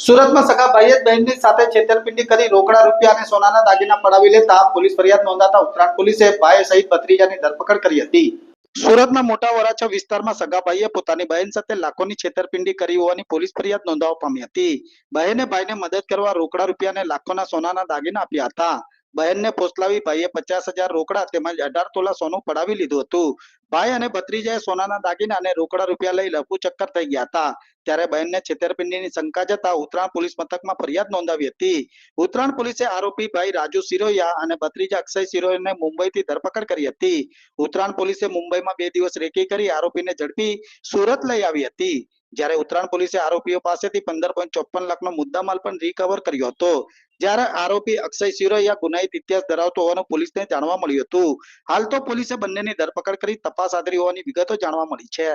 સુરતમાં સગા ભાઈએ બહેનની સાથે છેતરપિંડી કરી રોકડા રૂપિયા અને સોનાના દાગીના પડાવી લેતા પોલીસ ફરિયાદ નોંધાતા ઉત્તરાયણ પોલીસે ભાઈ સહિત ભત્રીજાની ધરપકડ કરી હતી. સુરતના મોટા વરાછા વિસ્તારમાં સગા ભાઈએ પોતાની બહેન સાથે લાખોની છેતરપિંડી કરી હોવાની પોલીસ ફરિયાદ નોંધાવવા પામી હતી. બહેને ભાઈને મદદ કરવા રોકડા રૂપિયા અને લાખોના સોનાના દાગીના આપ્યા હતા. બહેનને ફોસલાવી ભાઈએ પચાસ હજાર રોકડા તેમજ અઢાર તોલા સોનું પડાવી લીધું હતું. ભાઈ અને ભત્રીજાએ સોનાના દાગીના અને રોકડા રૂપિયા લઈ લપુ ચક્કર થઈ ગયા હતા. ત્યારે બહેનને છેતરપિંડીની શંકા જતા ઉત્તરાયણ પોલીસ મથકમાં ફરિયાદ નોંધાવી હતી. ઉત્તરાયણ પોલીસે આરોપી ભાઈ રાજુ સિરોયા અને ભત્રીજા અક્ષય સિરોયાને મુંબઈથી ધરપકડ કરી હતી. ઉત્તરાયણ પોલીસે મુંબઈમાં બે દિવસ રેકી કરી આરોપીને ઝડપી સુરત લઈ આવી હતી. જ્યારે ઉત્તરાયણ પોલીસે આરોપીઓ પાસેથી પંદર પોઈન્ટ ચોપન લાખનો મુદ્દામાલ પણ રિકવર કર્યો હતો. જ્યારે આરોપી અક્ષય સિરોયા ગુનાહિત ઇતિહાસ ધરાવતો હોવાનું પોલીસને જાણવા મળ્યું હતું. હાલ તો પોલીસે બંનેની ધરપકડ કરી તપાસ આદરી હોવાની વિગતો જાણવા મળી છે.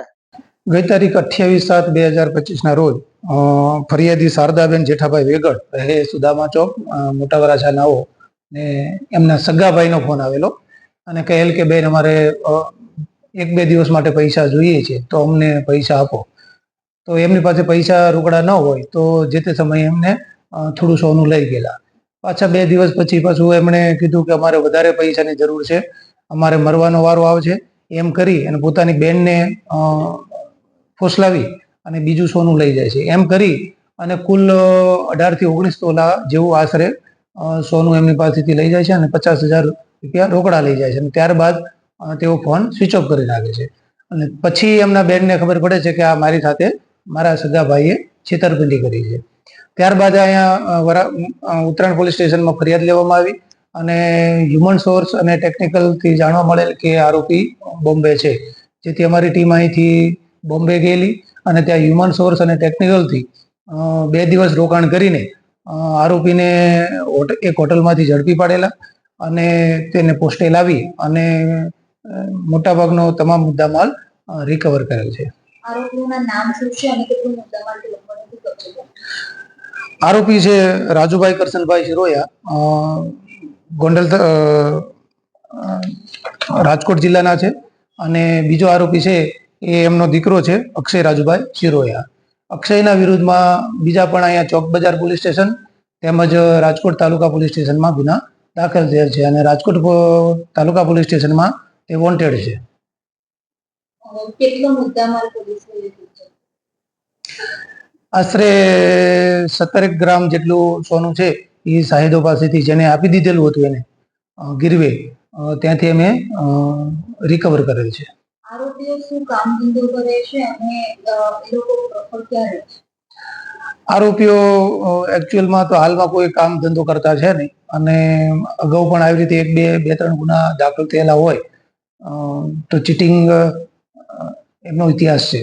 ગઈ તારીખ અઠ્યાવીસ સાત બે હજાર પચીસના રોજ ફરિયાદી શારદાબેન જેઠાભાઈ વેગડ રહે સુદામા ચોક અ, મોટા વરાછા નાઓ ને એમના સગાભાઈનો ફોન આવેલો અને કહેલ કે બેન અમારે એક બે દિવસ માટે પૈસા જોઈએ છે તો અમને પૈસા આપો. તો એમની પાસે પૈસા રોકડા ન હોય તો જે તે સમયે એમને થોડું સોનું લઈ ગયેલા. પાછા બે દિવસ પછી પાછું એમણે કીધું કે અમારે વધારે પૈસાની જરૂર છે. અમારે મરવાનો વારો આવશે. એમ કરી અને પોતાની બેનને ફોસલાવી અને બીજું સોનું લઈ જાય છે. એમ કરી અને કુલ અઢારથી ઓગણીસ તોલા જેવું આશરે સોનું એમની પાસેથી લઈ જાય છે અને પચાસ હજાર રૂપિયા રોકડા લઈ જાય છે. અને ત્યારબાદ તેઓ ફોન સ્વિચ ઓફ કરી નાખે છે. અને પછી એમના બેનને ખબર પડે છે કે આ મારી સાથે મારા સગા ભાઈએ છેતરપિંડી કરી છે. ત્યારબાદ અહીંયા વરા ઉત્તરાયણ પોલીસ સ્ટેશનમાં ફરિયાદ લેવામાં આવી અને હ્યુમન સોર્સ અને ટેકનિકલથી જાણવા મળેલ કે આરોપી બોમ્બે છે. જેથી અમારી ટીમ અહીંથી બોમ્બે ગયેલી અને ત્યાં હ્યુમન સોર્સ અને ટેકનિકલથી બે દિવસ રોકાણ કરીને આરોપીને એક હોટલમાંથી ઝડપી પાડેલા અને તેને પોસ્ટે લાવી અને મોટાભાગનો તમામ મુદ્દામાલ રિકવર કરેલ છે. આરોપીઓના નામ શું છે અને કેટલું મુદ્દામાલ આરોપી છે રાજુભાઈ કરશનભાઈ શિરોયા ગોંડલ રાજકોટ જિલ્લાના છે. અને બીજો આરોપી છે એ એમનો દીકરો છે, અક્ષય રાજુભાઈ શિરોયા. અક્ષયના વિરુદ્ધમાં બીજા પણ અહીંયા ચોક બજાર પોલીસ સ્ટેશન તેમજ રાજકોટ તાલુકા પોલીસ સ્ટેશનમાં ગુના દાખલ થયેલ છે અને રાજકોટ તાલુકા પોલીસ સ્ટેશનમાં તે વોન્ટેડ છે. કેટલો મુદ્દામાલ પોલીસે છે? આશરે સત્તરેક ગ્રામ જેટલું સોનું છે એ સાહિદો પાસેથી જેને આપી દીધેલું હતું એને ગીરવે ત્યાંથી અમે રિકવર કરેલ છે. આરોપીઓ એકચ્યુઅલમાં તો હાલમાં કોઈ કામ ધંધો કરતા છે નહીં. અને અગાઉ પણ આવી રીતે એક બે બે ત્રણ ગુના દાખલ થયેલા હોય તો ચીટિંગ એમનો ઇતિહાસ છે.